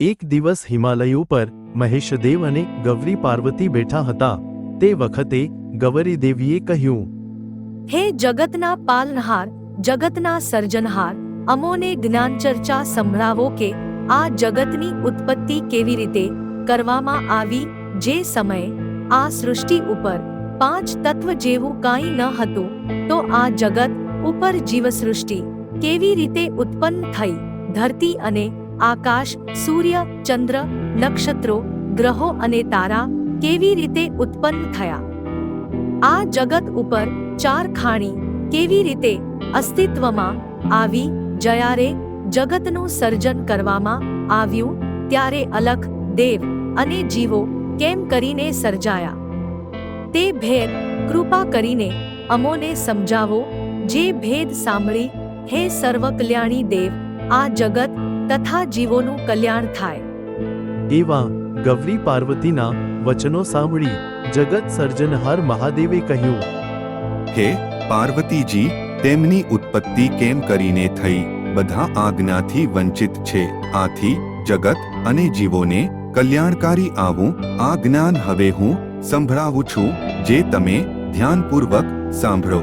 એક દિવસ હિમાલય ઉપર મહેશદેવ અને ગૌરી પાર્વતી બેઠા હતા. તે વખતે ગૌરી કહ્યું, હે જગતના પાલનહાર, જગતના સર્જનહાર, અમોને જ્ઞાન ચર્ચા સંભળાવો કે આ જગતની ઉત્પત્તિ કેવી રીતે કરવામાં આવી, જે સમયે આ સૃષ્ટિ ઉપર પાંચ તત્વ જેવું કાંઈ ન હતું, તો આ જગત ઉપર જીવસૃષ્ટિ કેવી રીતે ઉત્પન્ન થઈ, ધરતી અને આકાશ, સૂર્ય, ચંદ્ર, નક્ષત્રો, ગ્રહો અને તારા કેવી રીતે ઉત્પન્ન થયા? આ જગત ઉપર ચાર ખાણી કેવી રીતે અસ્તિત્વમાં આવી? જ્યારે જગતનું સર્જન કરવામાં આવ્યું, ત્યારે અલખ, દેવ અને જીવો કેમ કરીને સર્જાયા? તે ભેદ કૃપા કરીને અમોને સમજાવો, જે ભેદ સાંભળી, હે સર્વ કલ્યાણી દેવ, આ જગત તથા જીવોનું કલ્યાણ થાય. એવા ગૌરી પાર્વતીના વચનો સાંભળી જગત સર્જનહાર મહાદેવે કહ્યું હે પાર્વતીજી તેમની ઉત્પત્તિ કેમ કરીને થઈ? બધા આજ્ઞાથી વંચિત છે. આથી જગત અને જીવોને કલ્યાણકારી આવું આ જ્ઞાન હવે હું સંભળાવું છું જે તમે ધ્યાનપૂર્વક સાંભળો.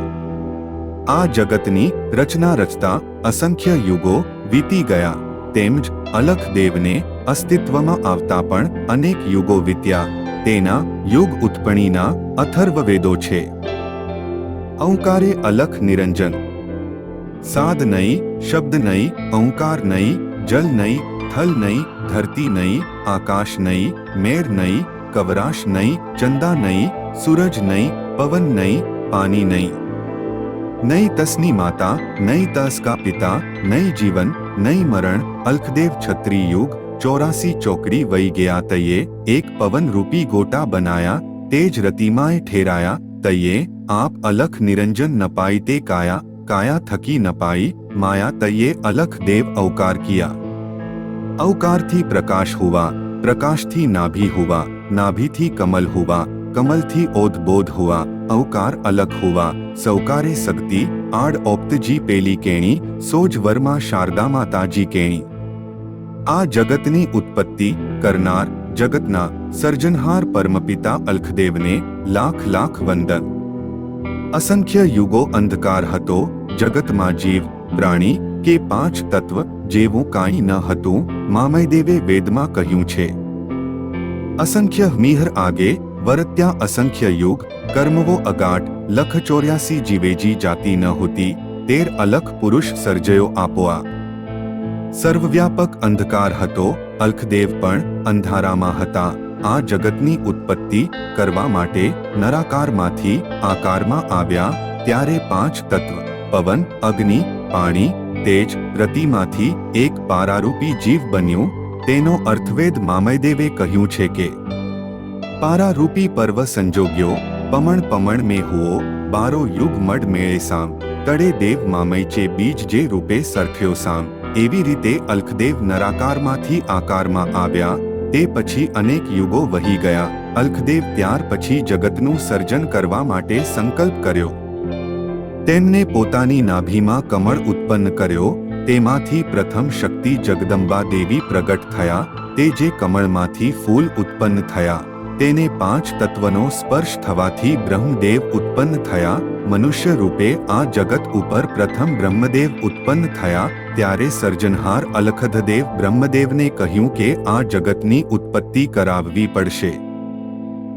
આ જગતની રચના રચતા અસંખ્ય યુગો વીતી ગયા. તેમજ અલખ દેવને અસ્તિત્વમાં આવતા પણ અનેક યુગો વિત્યા. તેના યુગ ઉત્પણીના અથર્વ વેદો છે. ઔંકારે અલખ નિરંજન. સાદ નહીં શબ્દ નહીં ઔંકાર નહીં જલ નહીં થલ નહીં ધરતી નહીં આકાશ નહીં મેર નહીં કવરાશ નહીં ચંદા નહીં સૂરજ નહીં પવન નહીં પાણી નહીં નહીં તસની માતા નહીં તસ કા પિતા નહીં જીવન નહીં મરણ અલ્ખદેવ છત્રી યુગ ચોરાસી ચોકડી વહી ગયા તયે એક પવન રૂપી ગોટા બનાયા તેજ રતિમાએ ઠેરાયા તયે આપ અલખ નિરંજન નપાઈ તે કાયા કાયા થકી નપાઈ માયા તયે અલખ દેવ અવકાર કિયા અવકારથી પ્રકાશ હુવા પ્રકાશથી નાભી હુવા નાભીથી કમલ હુવા કમલથી ઓદબોધ હુવા અવકાર અલગ હોવા, સૌકારે સગતી, આડ ઓપ્તજી પેલી કેણી, સોજ વર્મા શારદા માતાજી કેણી. આ જગતની ઉત્પત્તિ, કરનાર, જગતના, સર્જનહાર પરમપિતા અલ્ખદેવને લાખ લાખ વંદન. અસંખ્ય યુગો અંધકાર હતો, જગતમાં જીવ, પ્રાણી કે પાંચ તત્વ જેવું કાંઈ ન હતું, મામયદેવે વેદમાં કહ્યું છે. અસંખ્ય મિહર આગે વરત્યા અસંખ્ય યુગ, કર્મવો અગાટ લખ ચોર્યાસી જીવેજી જાતિ ન હોતી, તેર અલખ પુરુષ સર્જયો આપોઆ સર્વવ્યાપક અંધકાર હતો, અલ્ખદેવ પણ અંધારામાં હતા, આ જગતની ઉત્પત્તિ કરવા માટે નરાકારમાંથી આકારમાં આવ્યા ત્યારે પાંચ તત્વ, પવન, અગ્નિ, પાણી, તેજ, રતિમાંથી એક પારારૂપી જીવ બન્યું, તેનો અર્થવેદ મામયદેવે કહ્યું છે કે પારારૂપી પર્વ સંજોગ્યો, પમણ પમણ મેં હુઓ, બારો યુગ મડ મેળે સામ તડે દેવ મામય છે બીજ જે રૂપે સરખ્યો સામ. એવી રીતે અલ્ખદેવ નરાકારમાંથી આકારમાં આવ્યા, તે પછી અનેક યુગો વહી ગયા, અલ્ખદેવ ત્યાર પછી જગતનું સર્જન કરવા માટે સંકલ્પ કર્યો. તેમને પોતાની નાભીમાં કમળ ઉત્પન્ન કર્યો, તેમાંથી પ્રથમ શક્તિ જગદંબા દેવી પ્રગટ થયા, તે જે કમળમાંથી ફૂલ ઉત્પન્ન થયા. તેને પાંચ તત્વનો સ્પર્શ થવાથી બ્રહ્મદેવ ઉત્પન્ન થયા. મનુષ્ય રૂપે આ જગત ઉપર પ્રથમ બ્રહ્મદેવ ઉત્પન્ન થયા. ત્યારે સર્જનહાર અલખધદેવ બ્રહ્મદેવને કહ્યું કે આ જગતની ઉત્પત્તિ કરાવવી પડશે.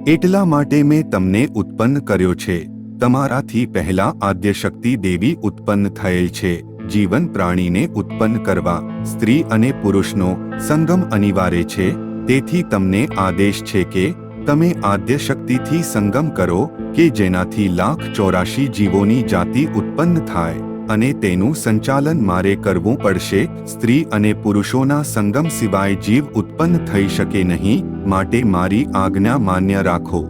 એટલા માટે મેં તમને ઉત્પન્ન કર્યો છે. તમારાથી પહેલા આદ્યશક્તિ દેવી ઉત્પન્ન થયેલ છે. જીવન પ્રાણીને ઉત્પન્ન કરવા, સ્ત્રી અને પુરુષનો સંગમ અનિવાર્ય છે. તેથી તમને આદેશ છે કે તમે આદ્ય શક્તિથી સંગમ કરો કે જેનાથી લાખ ચોરાશી જીવોની જાતિ ઉત્પન્ન થાય અને તેનું સંચાલન મારે કરવું પડશે, સ્ત્રી અને પુરુષોના સંગમ સિવાય જીવ ઉત્પન્ન થઈ શકે નહીં, માટે મારી આજ્ઞા માન્ય રાખો.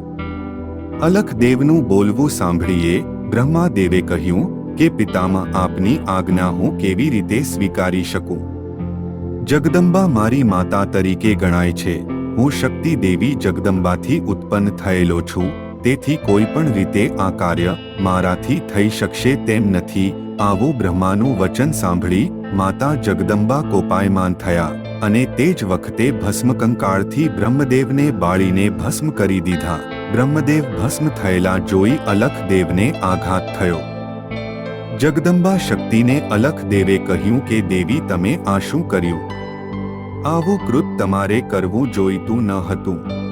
અલખ દેવનું બોલવું સાંભળીએ, બ્રહ્માદેવે કહ્યું કે પિતામાં આપની આજ્ઞા હું કેવી રીતે સ્વીકારી શકું? જગદંબા મારી માતા તરીકે ગણાય છે. હું શક્તિ દેવી જગદંબાથી ઉત્પન્ન થયેલો છું, તેથી કોઈ પણ રીતે આ કાર્ય મારાથી થઈ શકશે તેમ નથી. આવું બ્રહ્માનું વચન સાંભળી માતા જગદંબા કોપાયમાન થયા અને તે જ વખતે ભસ્મકંકાળથી બ્રહ્મદેવને બાળીને ભસ્મ કરી દીધા. બ્રહ્મદેવ ભસ્મ થયેલા જોઈ અલખદેવને આઘાત થયો. જગદંબા શક્તિને અલખદેવે કહ્યું કે, દેવી, તમે આ શું કર્યું? આવું કૃત તમારે કરવું જોઈતું ન હતું.